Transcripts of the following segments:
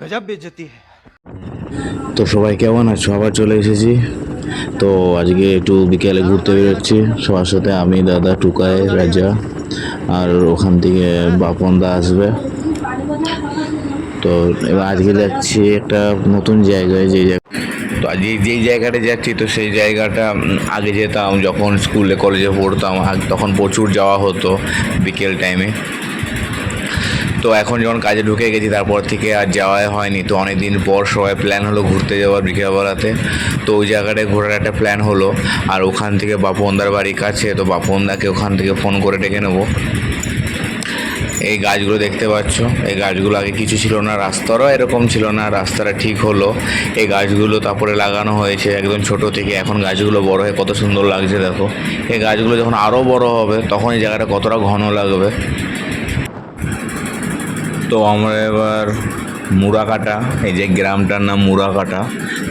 গজব বেজতি তো সবাই কেমন আছো? আবার চলে এসেছি। তো আজকে একটু বিকেলে ঘুরতে বেরোচ্ছি। সবার সাথে আমি, দাদা টুকায় রাজা আর ওখান থেকে বাপনদা আসবে। তো এবার আজকে যাচ্ছি একটা নতুন জায়গায়, যে তো আজ যেই জায়গাটা যাচ্ছি, তো সেই জায়গাটা আগে যেতাম যখন স্কুলে, কলেজে পড়তাম তখন প্রচুর যাওয়া হতো বিকেল টাইমে তো এখন যখন কাজে ঢুকে গেছি, তারপর থেকে আর যাওয়াই হয়নি। তো অনেক দিন পর সবাই প্ল্যান হলো ঘুরতে যাওয়ার বিকেলবেলাতে। তো ওই জায়গাটায় ঘোরার একটা প্ল্যান হলো। আর ওখান থেকে বাপনদার বাড়ি কাছে, তো বাপনদাকে ওখান থেকে ফোন করে ডেকে নেব। এই গাছগুলো দেখতে পাচ্ছ। এই গাছগুলো আগে কিছু ছিল না, রাস্তারও এরকম ছিল না, রাস্তাটা ঠিক হলো। এই গাছগুলো তারপরে লাগানো হয়েছে একদম ছোট থেকে। এখন গাছগুলো বড় হয়ে কত সুন্দর লাগছে, দেখো। এই গাছগুলো যখন আরও বড় হবে, তখন এই জায়গাটা কতটা ঘন লাগবে। তো আমরা এবার মুড়াকাটা, এই যে গ্রামটার নাম মুড়াকাটা।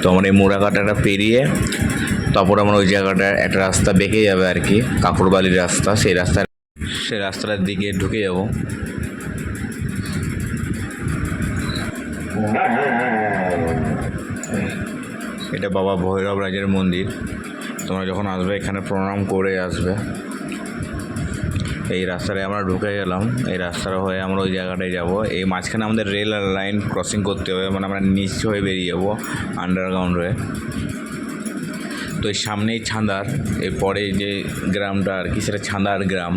তো আমরা এই মুড়াকাটাটা পেরিয়ে তারপর আমরা ওই জায়গাটা একটা রাস্তা বেঁকে যাবে আর কি কাকুরবালির রাস্তা। সেই রাস্তা সেই রাস্তাটার দিকে ঢুকে যাব। এটা বাবা ভৈরব রাজের মন্দির। তোমরা যখন আসবে, এখানে প্রণাম করে আসবে। এই রাস্তাটায় আমরা ঢুকে গেলাম। এই রাস্তাটা হয়ে আমরা ওই জায়গাটায় যাব। এই মাঝখানে আমাদের রেল লাইন ক্রসিং করতে হবে মানে আমরা নিচ হয়ে বেরিয়ে যাব আন্ডারগ্রাউন্ড হয়ে। তো এই সামনেই ছান্দার এর পরে যে গ্রামটা আর কি, সেটা ছান্দার গ্রাম।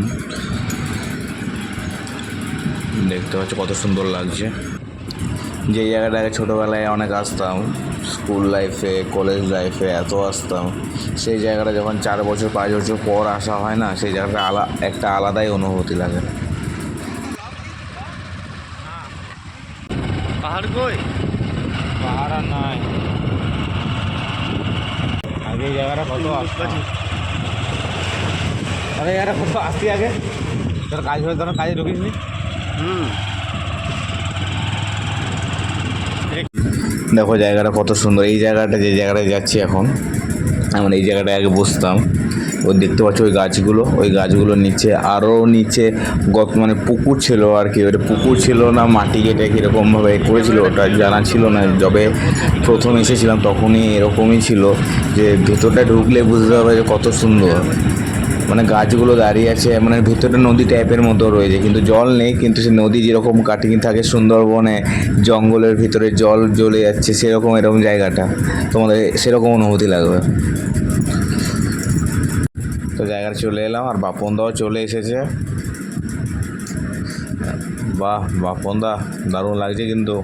দেখতে পাচ্ছ কত সুন্দর লাগছে। যে জায়গাটাকে ছোটোবেলায় অনেক আসতাম স্কুল লাইফে কলেজ লাইফে এত আসতাম। সেই জায়গাটা যখন চার বছর পাঁচ বছর পর আসা হয় না সেই জায়গাটা আলা একটা আলাদাই অনুভূতি লাগে। পাহাড় কই? পাহাড় আর নাই। আগে এই জায়গাটা কত আসতাম। আরে জায়গাটা কত আসতি আগে? তোর কাজ হয়ে তোর কাজে ঢুকিস নি হুম। দেখো জায়গাটা কত সুন্দর। এই জায়গাটা যে জায়গাটায় যাচ্ছি এখন আমরা এই জায়গাটায় আগে বসতাম। ওই দেখতে পাচ্ছ ওই গাছগুলো, ওই গাছগুলোর নিচে আরও নিচে গত মানে পুকুর ছিল আর কি। ওটা পুকুর ছিল না, মাটি কেটে কীরকমভাবে এ করেছিল, ওটা জানা ছিল না। যবে প্রথম এসেছিলাম তখনই এরকমই ছিল যে ভেতরটা ঢুকলে বুঝতে হবে যে কত সুন্দর। মানে গাছগুলো দাঁড়িয়ে আছে মানে ভিতরে নদী টাইপের মতো রয়েছে, কিন্তু জল নেই, কিন্তু সে নদী যেরকম কাটিং থাকে সুন্দরবনে, জঙ্গলের ভিতরে জল জ্বলে যাচ্ছে, সেরকম এরকম জায়গাটা। তোমাদের সেরকম অনুভূতি লাগবে। তো জায়গায় চলে এলাম, আর বাপনদাও চলে এসেছে। বাহ, বাপনদা, দারুণ লাগছে কিন্তু।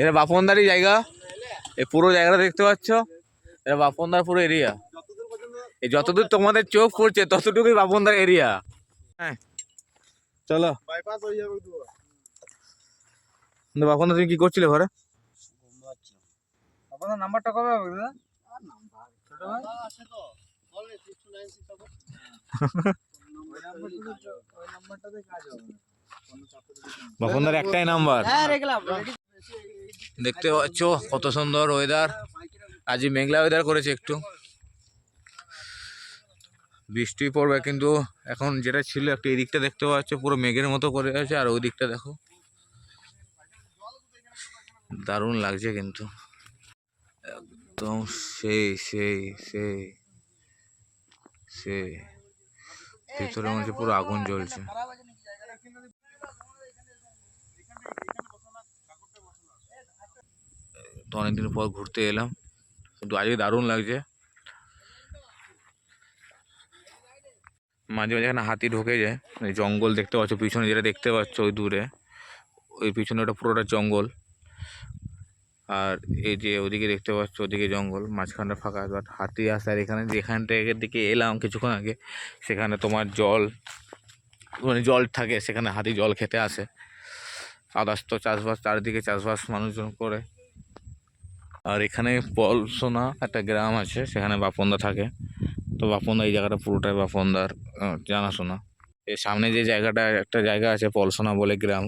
এটা বাপনদারি জায়গা। এই পুরো জায়গাটা দেখতে পাচ্ছ? এটা বাপনদার পুরো এরিয়া এই যতদূর তোমাদের চোখ পড়ছে ততটুকুই বাপনদার এরিয়া হ্যাঁ। চলো। হয়ে বাপনদা তুমি কি করছিলে ঘরে? নাম্বারটা কবে হবে দাদা? ছোট ভাই? ওই নাম্বারটাতে কাজ হবে না বাপনদার একটাই নাম্বার দেখতে পাচ্ছ কত সুন্দর ওয়েদার আজ মেঘলা ওয়েদার করেছে একটু। বৃষ্টি পড়বে কিন্তু এখন যেটা ছিল একটা এই দিকটা দেখতে পাচ্ছ, পুরো মেঘের মতো করে আছে। আর ওই দিকটা দেখো, দারুণ লাগছে কিন্তু। একদম সেই সেই সেই সেই ভিতরে মনে পুরো আগুন জ্বলছে। তো অনেকদিন পর ঘুরতে এলাম। কিন্তু আজকে দারুণ লাগছে। মাঝে মাঝে এখানে হাতি ঢোকে যায় জঙ্গল দেখতে পাচ্ছ, পিছনে যেটা দেখতে পাচ্ছ ওই দূরে, ওই পিছনে ওটা পুরোটা জঙ্গল। আর এই যে ওদিকে দেখতে পাচ্ছ, ওদিকে জঙ্গল, মাঝখানটা ফাঁকা বাট হাতি আসে, আর এখানে এর দিকে এলাম কিছুক্ষণ আগে, সেখানে তোমার জল মানে জল থাকে, সেখানে হাতি জল খেতে আসে। আদার্স তো চাষবাস, চারিদিকে চাষবাস মানুষজন করে। আর এখানে পলসোনা একটা গ্রাম আছে, সেখানে বাপনদা থাকে। তো বাপনদা এই জায়গাটা পুরোটাই বাপনদার জানাশোনা। এর সামনে যে জায়গাটা, একটা জায়গা আছে পলসোনা বলে গ্রাম,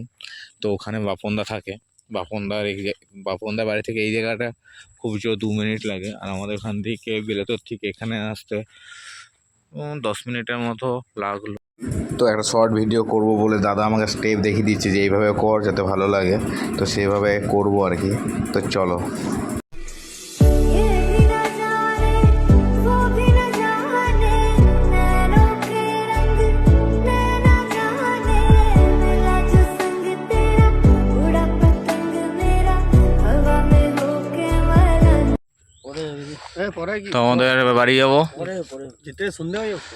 তো ওখানে বাপনদা থাকে। বাপনদার এই বাপনদার বাড়ি থেকে এই জায়গাটা খুব জোর দু মিনিট লাগে, আর আমাদের ওখান থেকে বেলেতর থেকে এখানে আসতে দশ মিনিটের মতো লাগল। তো একটা শর্ট ভিডিও করব বলে দাদা আমাকে স্টেপ দেখিয়ে দিচ্ছে যে এইভাবে কর যাতে ভালো লাগে, তো সেইভাবে করব আর কি। তো চলো। তো আমাদের এবার বাড়ি যাবো পরে পরে যেতে সন্ধে হয়ে যাচ্ছে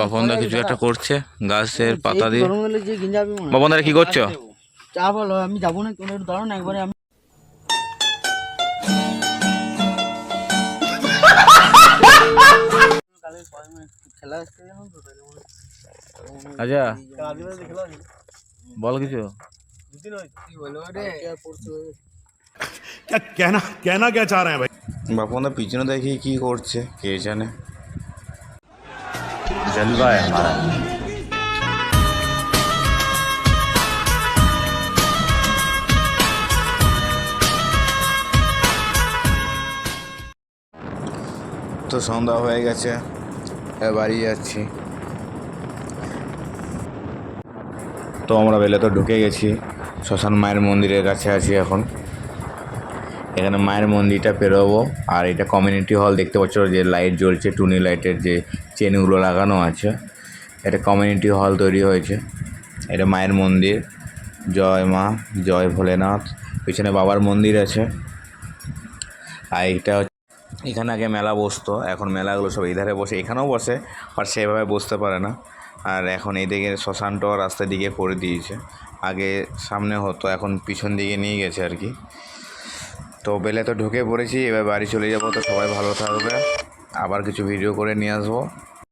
বাপনদা কিছু একটা করছে গাছের পাতা দিয়ে গরম হলে যে গিঞ্জাবি মনে বাপনদা কি করছো চা বলো আমি যাবো না কোনো একটু দাঁড়াও না একবারে আমি খেলা আসছে জানো তো তাহলে মনে আচ্ছা আদিবাসী খেলা আছে বল কিছু দুদিন হয়েছে কি বলবো রে আর পড়ছে क्या कहना कहना क्या चाह रहे हैं भाई বাপনদা পিছনে দেখি কি করছে কে জানে। তো সন্ধ্যা হয়ে গেছে বাড়ি যাচ্ছি। তো আমরা বেলে তো ঢুকে গেছি শ্মশান মায়ের মন্দিরের কাছে আছি এখন। এখানে মায়ের মন্দিরটা পেরোবো। আর এটা কমিউনিটি হল দেখতে পাচ্ছ, যে লাইট জ্বলছে, টুনি লাইটের যে চেনগুলো লাগানো আছে। এটা কমিউনিটি হল তৈরি হয়েছে। এটা মায়ের মন্দির। জয় মা, জয় ভোলেনাথ। পিছনে বাবার মন্দির আছে। আর এটা এখানে আগে মেলা বসতো। এখন মেলাগুলো সব এধারে বসে, এখানেও বসে আর সেভাবে বসতে পারে না। আর এখন এইদিকে শ্মশানটাও রাস্তার দিকে করে দিয়েছে। আগে সামনে হতো, এখন পিছন দিকে নিয়ে গেছে আর কি। তো বেলে তো ঢুকে পড়েছি, এবার বাড়ি চলে যাব, তো সবাই ভালো থাকবে। আবার কিছু ভিডিও করে নিয়ে আসব।